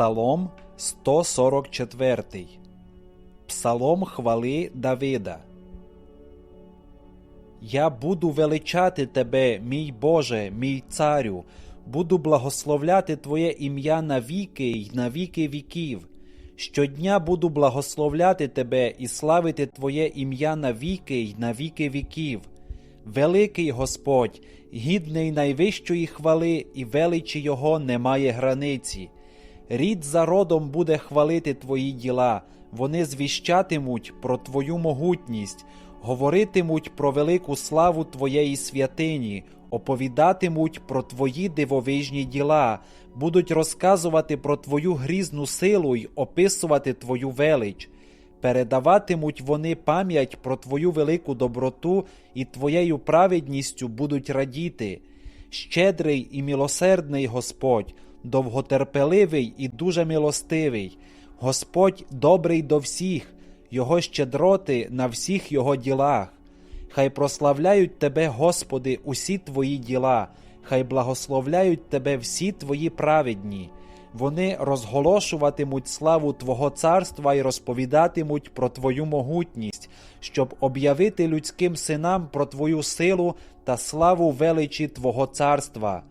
Псалом 144. Псалом хвали Давида. Я буду величати тебе, мій Боже, мій царю, буду благословляти Твоє ім'я навіки й на віки віків. Щодня буду благословляти тебе і славити Твоє ім'я навіки й на віки віків. Великий Господь, гідний найвищої хвали, і величі Його немає границі. Рід за родом буде хвалити Твої діла, вони звіщатимуть про Твою могутність, говоритимуть про велику славу Твоєї святині, оповідатимуть про Твої дивовижні діла, будуть розказувати про Твою грізну силу й описувати Твою велич. Передаватимуть вони пам'ять про Твою велику доброту і Твоєю праведністю будуть радіти. Щедрий і милосердний Господь, довготерпеливий і дуже милостивий. Господь добрий до всіх, Його щедроти на всіх Його ділах. Хай прославляють Тебе, Господи, усі Твої діла, хай благословляють Тебе всі Твої праведні. Вони розголошуватимуть славу Твого царства і розповідатимуть про Твою могутність, щоб об'явити людським синам про Твою силу та славу величі Твого царства.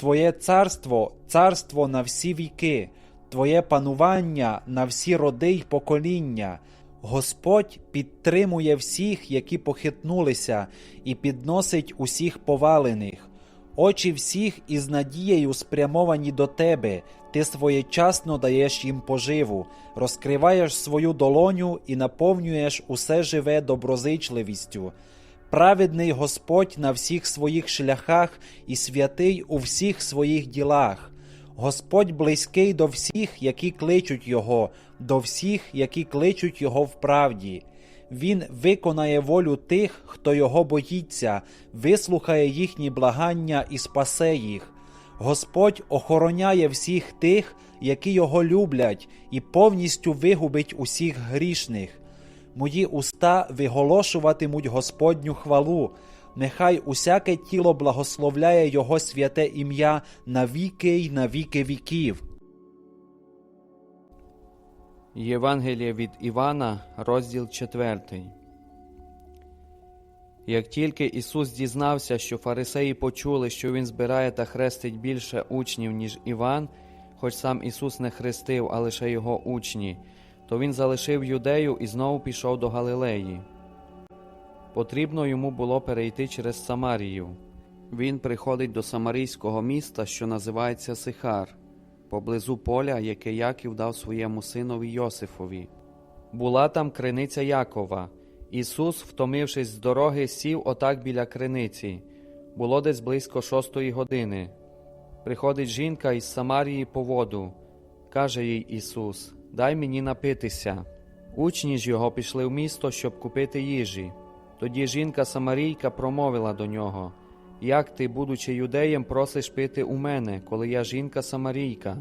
Твоє царство царство на всі віки, Твоє панування на всі роди й покоління. Господь підтримує всіх, які похитнулися, і підносить усіх повалених. Очі всіх із надією спрямовані до тебе, ти своєчасно даєш їм поживу, розкриваєш свою долоню і наповнюєш усе живе доброзичливістю. Праведний Господь на всіх своїх шляхах і святий у всіх своїх ділах. Господь близький до всіх, які кличуть Його, до всіх, які кличуть Його в правді. Він виконає волю тих, хто його боїться, вислухає їхні благання і спасе їх. Господь охороняє всіх тих, які його люблять, і повністю вигубить усіх грішних. Мої уста виголошуватимуть Господню хвалу. Нехай усяке тіло благословляє Його святе ім'я на віки й на віки віків. Євангеліє від Івана, розділ 4. Як тільки Ісус дізнався, що фарисеї почули, що Він збирає та хрестить більше учнів, ніж Іван, хоч сам Ісус не хрестив, а лише його учні, то Він залишив юдею і знову пішов до Галилеї. Потрібно йому було перейти через Самарію. Він приходить до самарійського міста, що називається Сихар поблизу поля, яке Яків дав своєму синові Йосифові. Була там криниця Якова. Ісус, втомившись з дороги, сів отак біля криниці. Було десь близько шостої години. Приходить жінка із Самарії по воду. Каже їй Ісус: Дай мені напитися. Учні ж його пішли в місто, щоб купити їжі. Тоді жінка Самарійка промовила до нього як ти, будучи юдеєм, просиш пити у мене, коли я жінка Самарійка?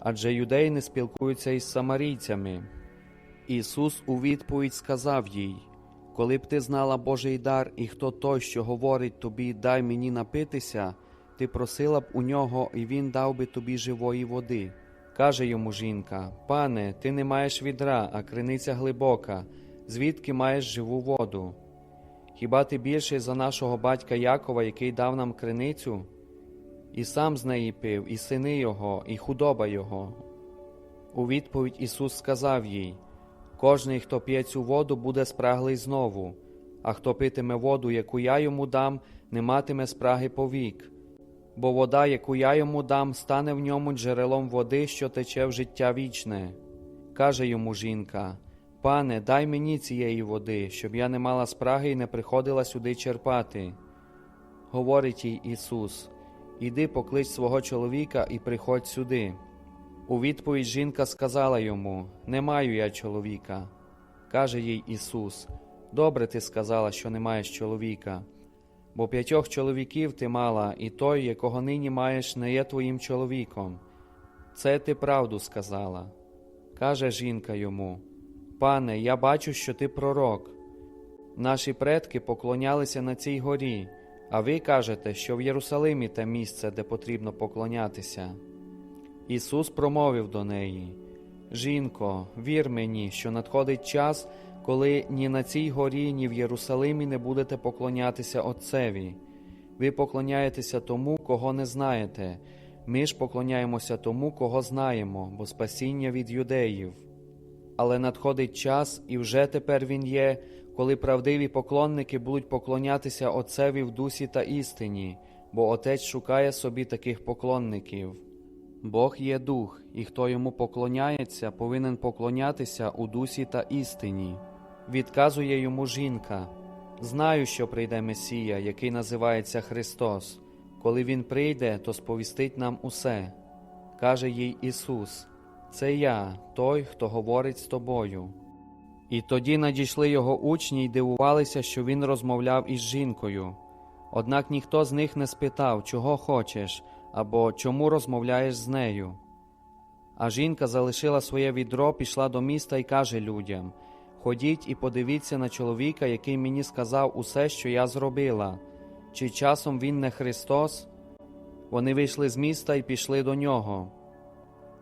Адже юдеї не спілкуються із самарійцями. Ісус у відповідь сказав їй: Коли б ти знала Божий дар, і хто той, що говорить тобі, дай мені напитися, ти просила б у нього, і він дав би тобі живої води. Каже йому жінка: Пане, ти не маєш відра, а криниця глибока, звідки маєш живу воду? Хіба ти більший за нашого батька Якова, який дав нам криницю? І сам з неї пив, і сини його, і худоба його. У відповідь Ісус сказав їй: Кожний, хто п'є цю воду, буде спраглий знову, а хто питиме воду, яку я йому дам, не матиме спраги повік. Бо вода, яку я йому дам, стане в ньому джерелом води, що тече в життя вічне. Каже йому жінка. Пане, дай мені цієї води, щоб я не мала спраги і не приходила сюди черпати. Говорить їй Ісус: Іди поклич свого чоловіка і приходь сюди. У відповідь жінка сказала йому: Не маю я чоловіка. Каже їй Ісус: Добре ти сказала, що не маєш чоловіка, бо п'ятьох чоловіків ти мала, і той, якого нині маєш, не є твоїм чоловіком. Це ти правду сказала. Каже жінка йому. Пане, я бачу, що ти пророк. Наші предки поклонялися на цій горі, а ви кажете, що в Єрусалимі те місце, де потрібно поклонятися. Ісус промовив до неї: Жінко, вір мені, що надходить час, коли ні на цій горі, ні в Єрусалимі не будете поклонятися Отцеві. Ви поклоняєтеся тому, кого не знаєте. Ми ж поклоняємося тому, кого знаємо, бо спасіння від юдеїв. Але надходить час, і вже тепер він є, коли правдиві поклонники будуть поклонятися Отцеві в дусі та істині, бо Отець шукає собі таких поклонників. Бог є дух, і хто йому поклоняється, повинен поклонятися у дусі та істині. Відказує йому жінка: Знаю, що прийде Месія, який називається Христос. Коли Він прийде, то сповістить нам усе. Каже їй Ісус: Це я, той, хто говорить з тобою. І тоді надійшли його учні й дивувалися, що він розмовляв із жінкою. Однак ніхто з них не спитав, чого хочеш, або чому розмовляєш з нею. А жінка залишила своє відро, пішла до міста і каже людям: Ходіть і подивіться на чоловіка, який мені сказав усе, що я зробила. Чи часом він не Христос? Вони вийшли з міста і пішли до нього.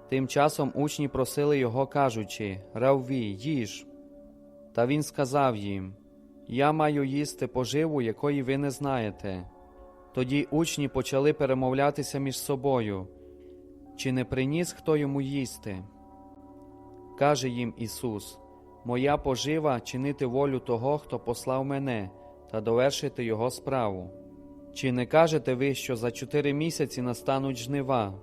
Тим часом учні просили його, кажучи: Равві, їж. Та він сказав їм: Я маю їсти поживу, якої ви не знаєте. Тоді учні почали перемовлятися між собою, чи не приніс хто йому їсти? Каже їм Ісус: Моя пожива чинити волю того, хто послав мене, та довершити Його справу. Чи не кажете ви, що за чотири місяці настануть жнива?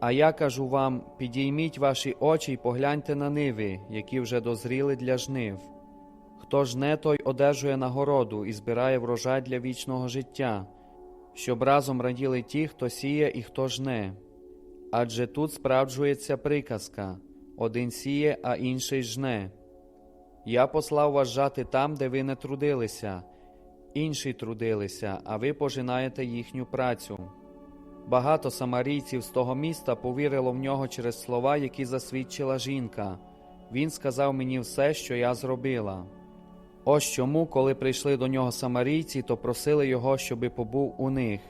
А я кажу вам: підійміть ваші очі й погляньте на ниви, які вже дозріли для жнив. Хто жне, той одержує нагороду і збирає врожай для вічного життя, щоб разом раділи ті, хто сіє і хто жне. Адже тут справджується приказка один сіє, а інший жне. Я послав вас жати там, де ви не трудилися, інші трудилися, а ви пожинаєте їхню працю. Багато самарійців з того міста повірило в нього через слова, які засвідчила жінка. Він сказав мені все, що я зробила. Ось чому, коли прийшли до нього самарійці, то просили його, щоби побув у них.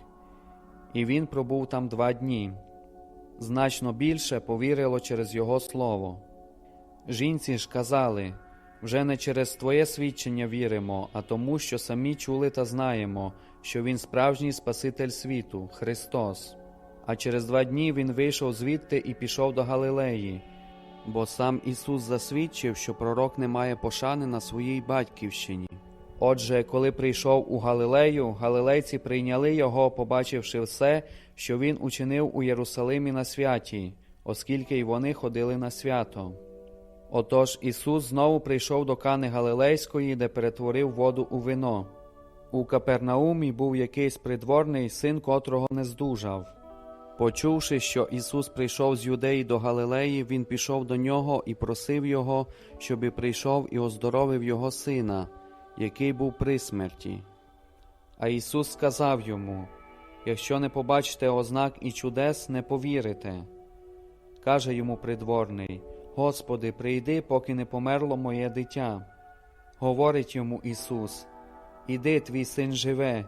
І він пробув там два дні. Значно більше повірило через його слово. Жінці ж казали вже не через твоє свідчення віримо, а тому, що самі чули та знаємо, що Він справжній Спаситель світу, Христос. А через два дні Він вийшов звідти і пішов до Галилеї, бо сам Ісус засвідчив, що пророк не має пошани на своїй батьківщині. Отже, коли прийшов у Галилею, галилейці прийняли його, побачивши все, що він учинив у Єрусалимі на святі, оскільки й вони ходили на свято. Отож Ісус знову прийшов до Кани Галилейської, де перетворив воду у вино. У Капернаумі був якийсь придворний, син котрого не здужав. Почувши, що Ісус прийшов з Юдеї до Галилеї, Він пішов до нього і просив Його, щоби прийшов і оздоровив його сина, який був при смерті. А Ісус сказав йому: Якщо не побачите ознак і чудес, не повірите. Каже йому придворний: Господи, прийди, поки не померло моє дитя. Говорить йому Ісус: Іди, твій син живе.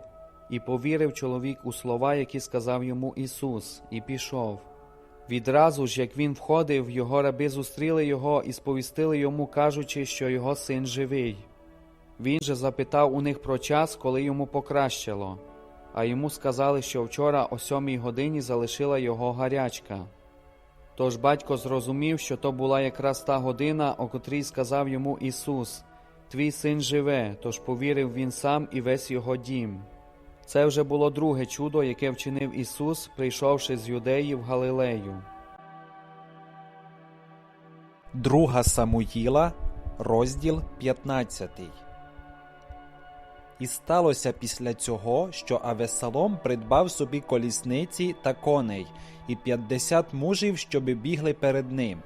І повірив чоловік у слова, які сказав йому Ісус, і пішов. Відразу ж, як він входив, його раби зустріли його і сповістили йому, кажучи, що його син живий. Він же запитав у них про час, коли йому покращило, а йому сказали, що вчора о сьомій годині залишила його гарячка. Тож батько зрозумів, що то була якраз та година, о котрій сказав йому Ісус: Твій син живе, тож повірив він сам і весь його дім. Це вже було друге чудо, яке вчинив Ісус, прийшовши з юдеї в Галилею. Друга Самуїла, розділ 15. І сталося після цього, що Авесалом придбав собі колісниці та коней і п'ятдесят мужів, щоби бігли перед ним.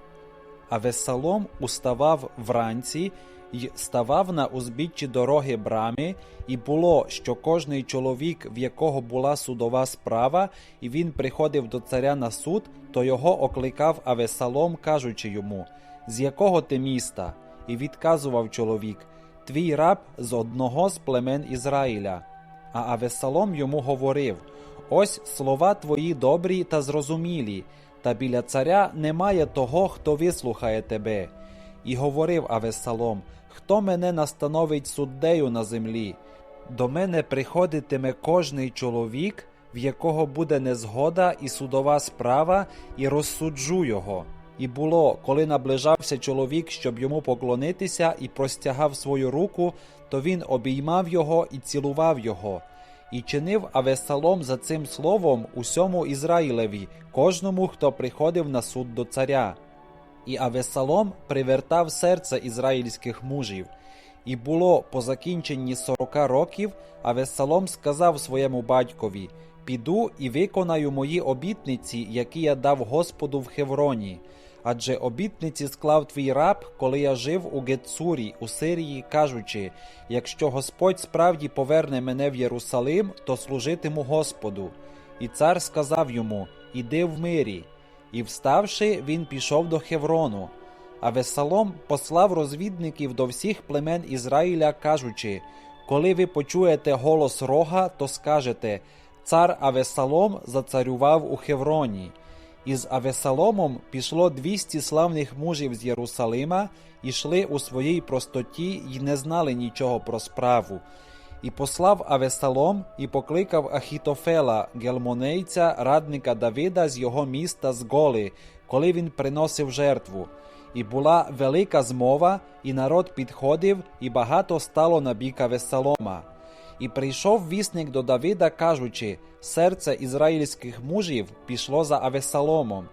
Авесалом уставав вранці й ставав на узбіччі дороги брами, і було, що кожний чоловік, в якого була судова справа, і він приходив до царя на суд, то його окликав Авесалом, кажучи йому: З якого ти міста? І відказував чоловік: Твій раб з одного з племен Ізраїля. А Авесалом йому говорив: Ось слова твої добрі та зрозумілі, та біля царя немає того, хто вислухає тебе. І говорив Авесалом: Хто мене настановить суддею на землі? До мене приходитиме кожний чоловік, в якого буде незгода і судова справа, і розсуджу його. І було, коли наближався чоловік, щоб йому поклонитися, і простягав свою руку, то він обіймав його і цілував його. І чинив Авесалом за цим словом усьому Ізраїлеві, кожному, хто приходив на суд до царя. І Авесалом привертав серце ізраїльських мужів. І було по закінченні сорока років, Авесалом сказав своєму батькові: Піду і виконаю мої обітниці, які я дав Господу в Хевроні. Адже обітниці склав твій раб, коли я жив у Гецурі, у Сирії, кажучи: якщо Господь справді поверне мене в Єрусалим, то служитиму Господу. І цар сказав йому: Іди в мирі. І вставши, він пішов до Хеврону. А Весалом послав розвідників до всіх племен Ізраїля, кажучи: Коли ви почуєте голос рога, то скажете: Цар Авесалом зацарював у Хевроні. І з Авесаломом пішло двісті славних мужів з Єрусалима, і йшли у своїй простоті й не знали нічого про справу. І послав Авесалом і покликав Ахітофела, гелмонейця, радника Давида з його міста з Голи, коли він приносив жертву. І була велика змова, і народ підходив, і багато стало на бік Авесалома. І прийшов вісник до Давида, кажучи: серце ізраїльських мужів пішло за Авесаломом.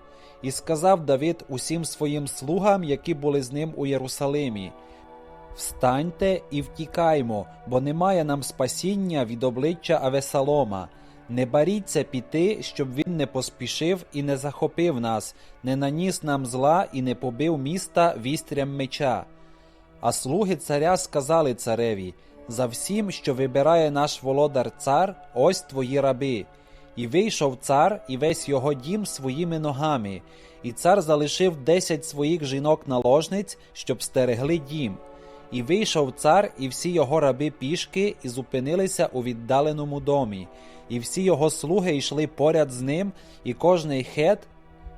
І сказав Давид усім своїм слугам, які були з ним у Єрусалимі: Встаньте і втікаймо, бо немає нам спасіння від обличчя Авесалома. Не баріться піти, щоб він не поспішив і не захопив нас, не наніс нам зла і не побив міста вістрям меча. А слуги царя сказали цареві: За всім, що вибирає наш володар цар, ось твої раби. І вийшов цар і весь його дім своїми ногами, і цар залишив десять своїх жінок-наложниць, щоб стерегли дім. І вийшов цар і всі його раби пішки, і зупинилися у віддаленому домі, і всі його слуги йшли поряд з ним, і кожний хет,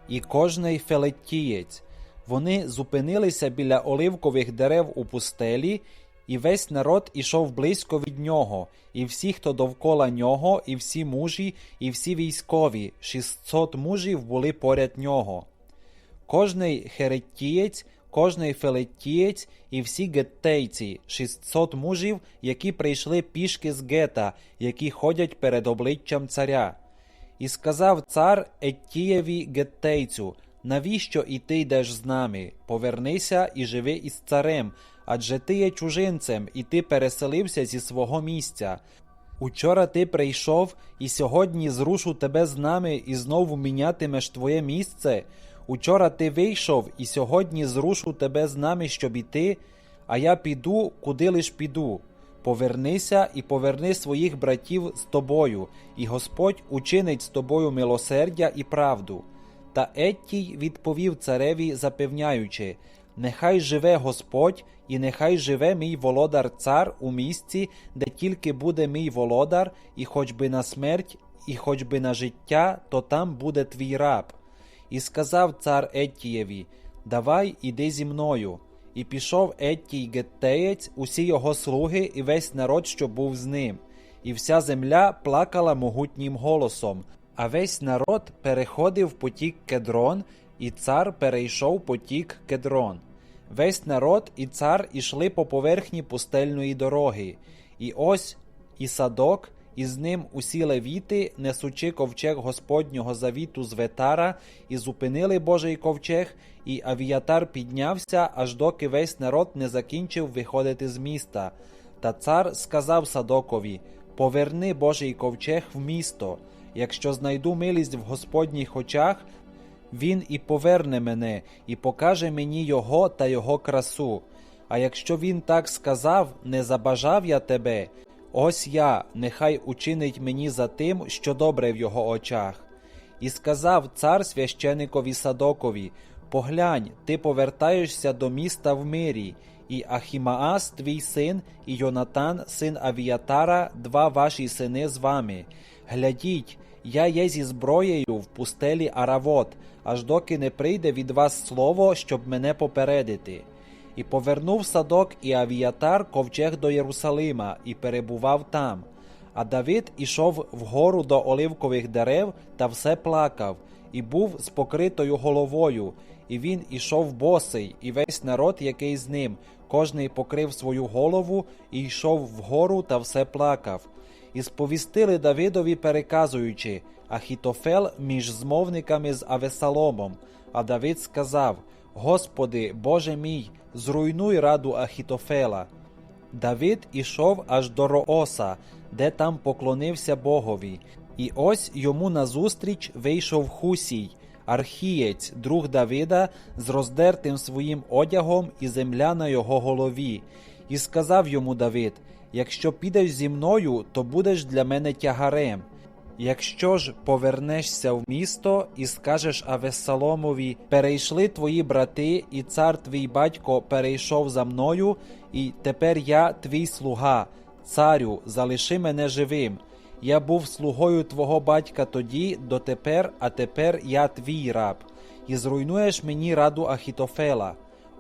і кожний фелеттієць. Вони зупинилися біля оливкових дерев у пустелі, і весь народ ішов близько від нього, і всі, хто довкола нього, і всі мужі, і всі військові, шістсот мужів були поряд нього. Кожний хереттієць, кожний фелеттієць і всі геттейці, 600 мужів, які прийшли пішки з гета, які ходять перед обличчям царя. І сказав цар Еттієві геттейцю, навіщо і ти йдеш з нами? Повернися і живи із царем, адже ти є чужинцем, і ти переселився зі свого місця. Учора ти прийшов, і сьогодні зрушу тебе з нами і знову мінятимеш твоє місце. Учора ти вийшов, і сьогодні зрушу тебе з нами, щоб іти, а я піду, куди лиш піду. Повернися і поверни своїх братів з тобою, і Господь учинить з тобою милосердя і правду. Та Еттій відповів цареві, запевняючи: Нехай живе Господь, і нехай живе мій володар цар у місці, де тільки буде мій володар, і хоч би на смерть, і хоч би на життя, то там буде твій раб. І сказав цар Еттієві: Давай, іди зі мною. І пішов Еттій Геттеєць, усі його слуги і весь народ, що був з ним. І вся земля плакала могутнім голосом, а весь народ переходив потік кедрон, і цар перейшов потік кедрон. Весь народ і цар ішли по поверхні пустельної дороги. І ось і садок, і з ним усі левіти, несучи ковчег Господнього завіту з ветара, і зупинили Божий ковчег, і авіатар піднявся, аж доки весь народ не закінчив виходити з міста. Та цар сказав Садокові: Поверни Божий ковчег в місто. Якщо знайду милість в Господніх очах, він і поверне мене, і покаже мені його та його красу. А якщо він так сказав, не забажав я тебе, ось я, нехай учинить мені за тим, що добре в його очах. І сказав цар священикові Садокові: Поглянь, ти повертаєшся до міста в мирі, і Ахімаас, твій син, і Йонатан, син Авіатара, два ваші сини з вами. Глядіть, Я є зі зброєю в пустелі Аравот, аж доки не прийде від вас слово, щоб мене попередити. І повернув садок і авіатар ковчег до Єрусалима і перебував там. А Давид ішов вгору до оливкових дерев та все плакав, і був з покритою головою. І він ішов босий, і весь народ, який з ним, кожний покрив свою голову і йшов вгору та все плакав. І сповістили Давидові, переказуючи Ахітофел між змовниками з Авесаломом. А Давид сказав: Господи, Боже мій, зруйнуй раду Ахітофела. Давид ішов аж до Рооса, де там поклонився Богові. І ось йому назустріч вийшов Хусій, архієць, друг Давида, з роздертим своїм одягом і земля на його голові. І сказав йому Давид: Якщо підеш зі мною, то будеш для мене тягарем. Якщо ж повернешся в місто і скажеш Авесаломові, перейшли твої брати, і цар твій батько перейшов за мною, і тепер я твій слуга, царю, залиши мене живим. Я був слугою твого батька тоді, дотепер, а тепер я твій раб, і зруйнуєш мені раду Ахітофела.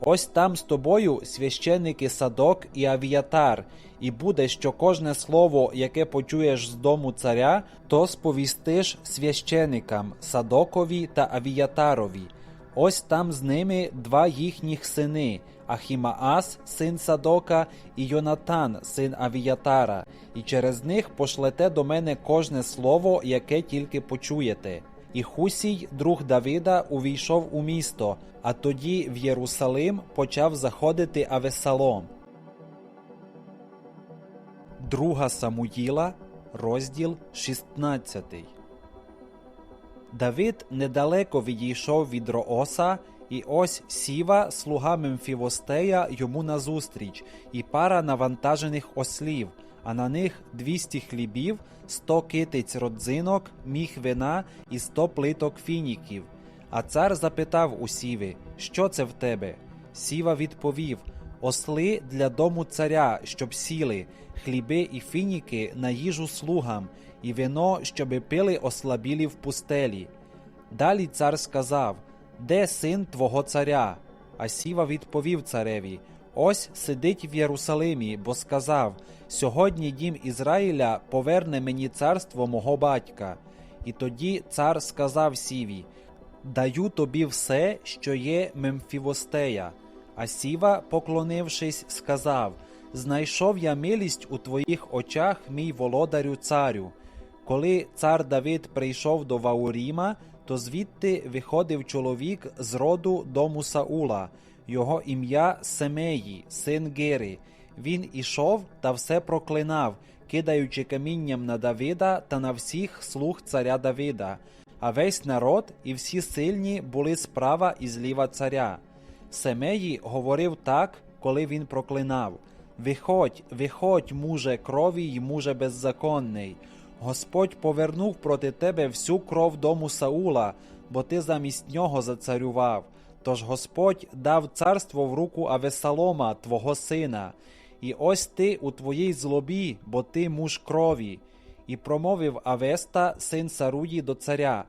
Ось там з тобою священники Садок і Авіатар, і буде, що кожне слово, яке почуєш з дому царя, то сповістиш священикам Садокові та Авіатарові. Ось там з ними два їхніх сини Ахімаас, син Садока, і Йонатан, син Авіатара, і через них пошлете до мене кожне слово, яке тільки почуєте. І Хусій, друг Давида, увійшов у місто, а тоді в Єрусалим почав заходити Авесалом. Друга Самуїла, розділ 16. Давид недалеко відійшов від Рооса, і ось сіва, слуга Мемфівостея, йому назустріч, і пара навантажених ослів, а на них 200 хлібів, 100 китиць родзинок, міх вина і 100 плиток фініків. А цар запитав у сіви, що це в тебе? Сіва відповів: Осли для дому царя, щоб сіли, хліби і фініки на їжу слугам, і вино, щоби пили ослабілі в пустелі. Далі цар сказав: Де син твого царя? А сіва відповів цареві: Ось сидить в Єрусалимі, бо сказав: Сьогодні дім Ізраїля поверне мені царство мого батька. І тоді цар сказав сіві: Даю тобі все, що є Мемфівостея. А сіва, поклонившись, сказав: Знайшов я милість у твоїх очах, мій володарю царю. Коли цар Давид прийшов до Вауріма, то звідти виходив чоловік з роду дому Саула, його ім'я Семеї, син Гери. Він ішов та все проклинав, кидаючи камінням на Давида та на всіх слуг царя Давида. А весь народ і всі сильні були справа і зліва царя. Семеї говорив так, коли він проклинав: Виходь, виходь, муже крові й муже беззаконний. Господь повернув проти тебе всю кров дому Саула, бо ти замість нього зацарював. Тож Господь дав царство в руку Авесалома, твого сина. І ось ти у твоїй злобі, бо ти муж крові. І промовив Авеста, син Саруї, до царя: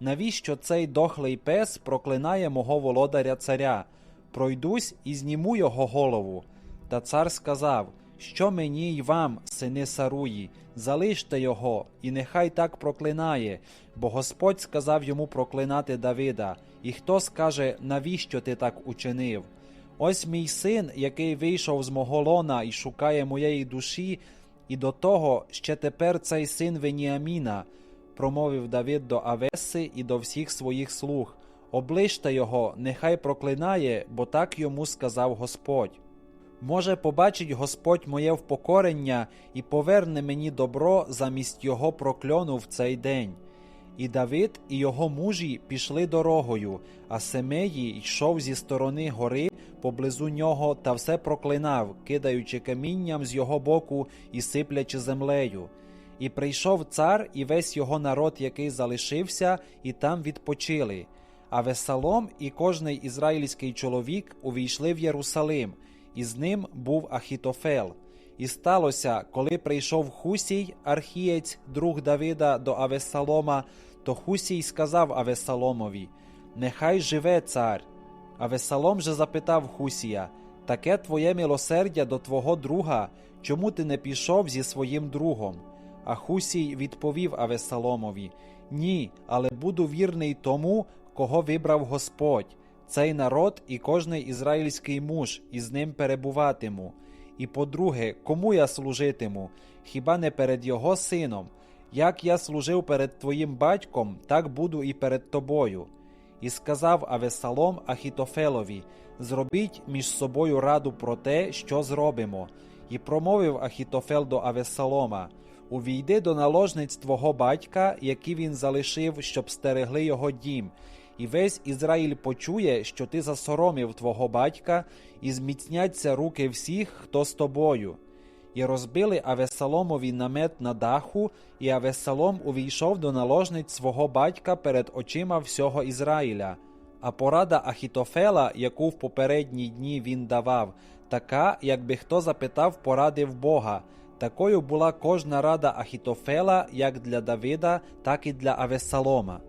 Навіщо цей дохлий пес проклинає мого володаря царя? Пройдусь і зніму його голову. Та цар сказав: Що мені й вам, сини Саруї, залиште його, і нехай так проклинає, бо Господь сказав йому проклинати Давида, і хто скаже, навіщо ти так учинив? Ось мій син, який вийшов з мого лона і шукає моєї душі, і до того ще тепер цей син Веніаміна, промовив Давид до Авеси і до всіх своїх слуг. Оближте його, нехай проклинає, бо так йому сказав Господь. Може, побачить Господь моє впокорення і поверне мені добро замість його прокльону в цей день. І Давид і його мужі пішли дорогою, а Семеї йшов зі сторони гори поблизу нього та все проклинав, кидаючи камінням з його боку і сиплячи землею. І прийшов цар і весь його народ, який залишився, і там відпочили. А Весалом і кожний ізраїльський чоловік увійшли в Єрусалим, і з ним був Ахітофел. І сталося, коли прийшов Хусій, архієць, друг Давида, до Авесалома, то Хусій сказав Авесаломові: Нехай живе цар. Авесалом же запитав Хусія: Таке твоє милосердя до твого друга, чому ти не пішов зі своїм другом? А Хусій відповів Авесаломові: Ні, але буду вірний тому, кого вибрав Господь, цей народ і кожний ізраїльський муж, і з ним перебуватиму. І по-друге, кому я служитиму? Хіба не перед його сином? Як я служив перед твоїм батьком, так буду і перед тобою. І сказав Авесалом Ахітофелові: Зробіть між собою раду про те, що зробимо. І промовив Ахітофел до Авесалома: Увійди до наложниць твого батька, які він залишив, щоб стерегли його дім. І весь Ізраїль почує, що ти засоромив твого батька, і зміцняться руки всіх, хто з тобою. І розбили Авесаломові намет на даху, і Авесалом увійшов до наложниць свого батька перед очима всього Ізраїля. А порада Ахітофела, яку в попередні дні він давав, така, якби хто запитав поради в Бога. Такою була кожна рада Ахітофела як для Давида, так і для Авесалома.